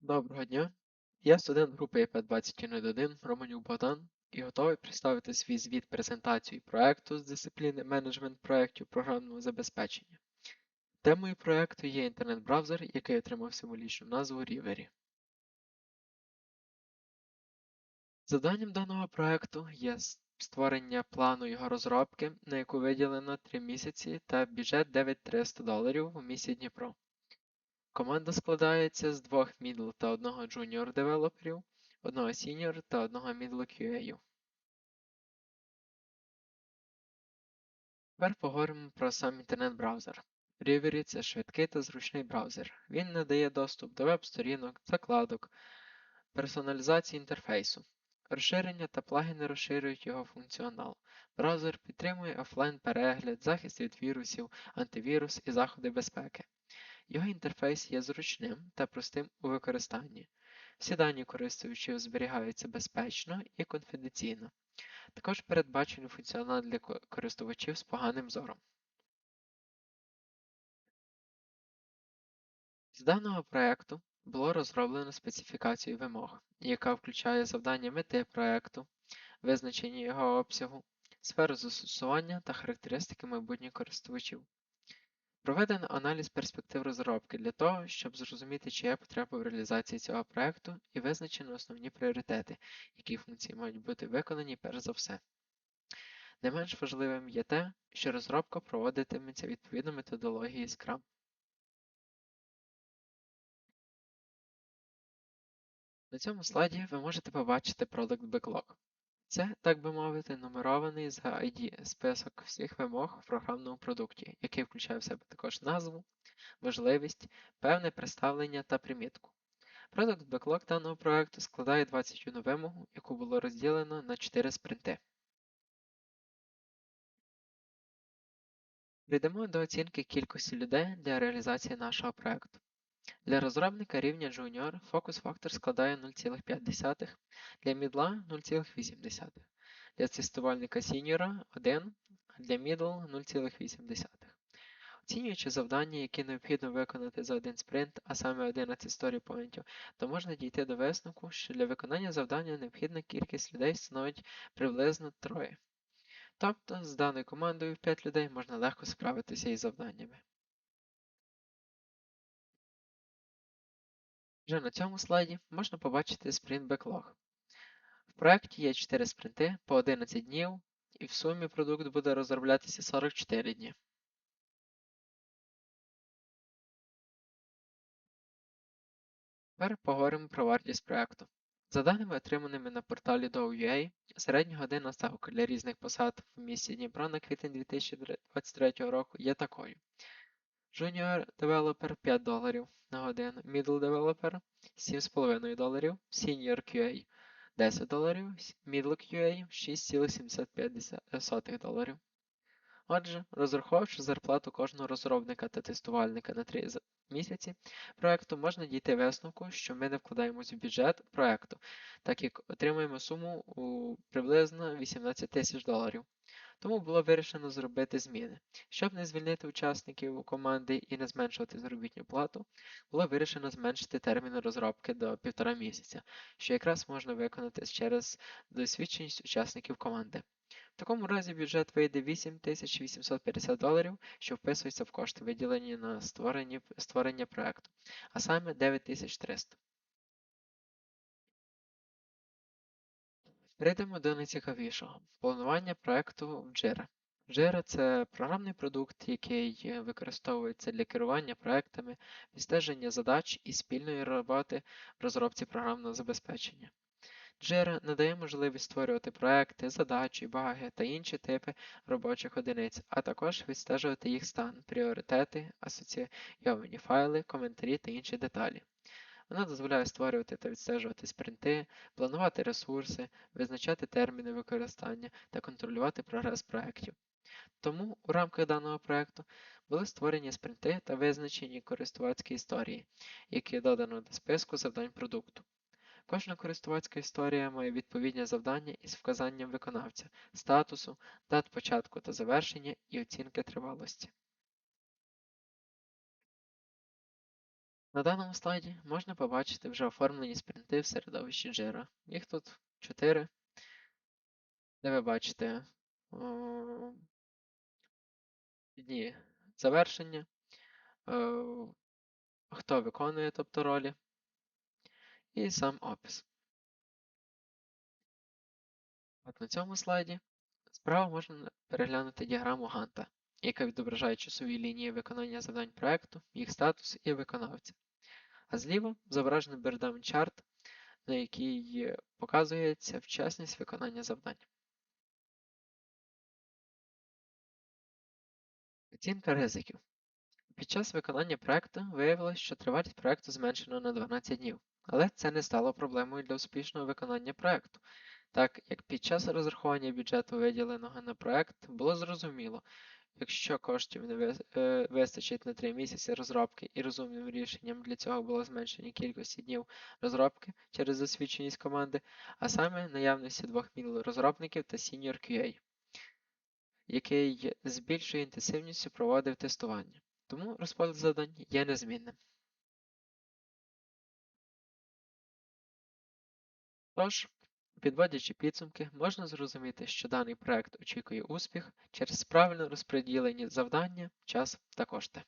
Доброго дня! Я студент групи ІП-21.1 Романюк Богдан і готовий представити свій звіт презентацію проекту з дисципліни менеджмент проєктів програмного забезпечення. Темою проекту є інтернет-браузер, який отримав символічну назву Rivery. Завданням даного проекту є створення плану його розробки, на яку виділено 3 місяці та бюджет 9300 доларів у місті Дніпро. Команда складається з двох middle та одного junior девелоперів, одного senior та одного middle QA. Тепер поговоримо про сам інтернет-браузер. Rivery – це швидкий та зручний браузер. Він надає доступ до веб-сторінок, закладок, персоналізації інтерфейсу. Розширення та плагіни розширюють його функціонал. Браузер підтримує офлайн перегляд, захист від вірусів, антивірус і заходи безпеки. Його інтерфейс є зручним та простим у використанні. Всі дані користувачів зберігаються безпечно і конфіденційно. Також передбачений функціонал для користувачів з поганим зором. З даного проєкту було розроблено специфікацію вимог, яка включає завдання мети проєкту, визначення його обсягу, сферу застосування та характеристики майбутніх користувачів. Проведено аналіз перспектив розробки для того, щоб зрозуміти, чи є потреба в реалізації цього проекту і визначено основні пріоритети, які функції мають бути виконані перш за все. Не менш важливим є те, що розробка проводитиметься відповідно методології Scrum. На цьому слайді ви можете побачити Product Backlog. Це, так би мовити, нумерований за ID список всіх вимог в програмному продукті, який включає в себе також назву, важливість, певне представлення та примітку. Product Backlog даного проекту складає 21 вимогу, яку було розділено на 4 спринти. Прийдемо до оцінки кількості людей для реалізації нашого проекту. Для розробника рівня Junior фокус-фактор складає 0,5, для мідла 0,8, для тестувальника Senior 1, а для middle 0,8. Оцінюючи завдання, які необхідно виконати за один спринт, а саме 11 сторіпоінтів, то можна дійти до висновку, що для виконання завдання необхідна кількість людей становить приблизно 3. Тобто з даною командою в 5 людей можна легко справитися із завданнями. Вже на цьому слайді можна побачити Backlog. В проєкті є 4 спринти по 11 днів, і в сумі продукт буде розроблятися 44 дні. Тепер поговоримо про вартість проєкту. За даними, отриманими на порталі Dow.ua, середня годинна ставка для різних посад в місті Дніпро на квітень 2023 року є такою. Junior Developer 5 доларів на годину, Middle Developer 7,5 доларів, Senior QA 10 доларів, Middle QA 6,75 доларів. Отже, розраховувавши зарплату кожного розробника та тестувальника на 3 місяці проекту, можна дійти висновку, що ми не вкладаємось в бюджет проекту, так як отримуємо суму у приблизно 18 тисяч доларів. Тому було вирішено зробити зміни. Щоб не звільнити учасників команди і не зменшувати заробітну плату, було вирішено зменшити термін розробки до півтора місяця, що якраз можна виконати через досвідченість учасників команди. В такому разі бюджет вийде 8850 доларів, що вписується в кошти, виділені на створення, проекту, а саме 9300. Перейдемо до найцікавішого планування проекту в Jira. Jira – це програмний продукт, який використовується для керування проектами, відстеження задач і спільної роботи в розробці програмного забезпечення. Jira надає можливість створювати проекти, задачі, баги та інші типи робочих одиниць, а також відстежувати їх стан, пріоритети, асоційовані файли, коментарі та інші деталі. Вона дозволяє створювати та відстежувати спринти, планувати ресурси, визначати терміни використання та контролювати прогрес проєктів. Тому у рамках даного проєкту були створені спринти та визначені користувацькі історії, які додано до списку завдань продукту. Кожна користувацька історія має відповідні завдання із вказанням виконавця, статусу, дат початку та завершення і оцінки тривалості. На даному слайді можна побачити вже оформлені спринти в середовищі Jira. Їх тут 4, де ви бачите дні завершення, е, хто виконує тобто ролі, і сам опис. От на цьому слайді справа можна переглянути діаграму Ганта, яка відображає часові лінії виконання завдань проекту, їх статус і виконавця. А зліва зображений бердаун чарт, на який показується вчасність виконання завдань. Оцінка ризиків. Під час виконання проекту виявилось, що тривалість проекту зменшено на 12 днів, але це не стало проблемою для успішного виконання проекту, так як під час розрахування бюджету, виділеного на проект, було зрозуміло, якщо коштів не е, вистачить на 3 місяці розробки і розумним рішенням для цього було зменшення кількості днів розробки через засвідченість команди, а саме наявності двох міл розробників та Senior QA, який з більшою інтенсивністю проводив тестування. Тому розподіл завдань є незмінним. Тож, підводячи підсумки, можна зрозуміти, що даний проект очікує успіх через правильно розподілені завдання, час та кошти.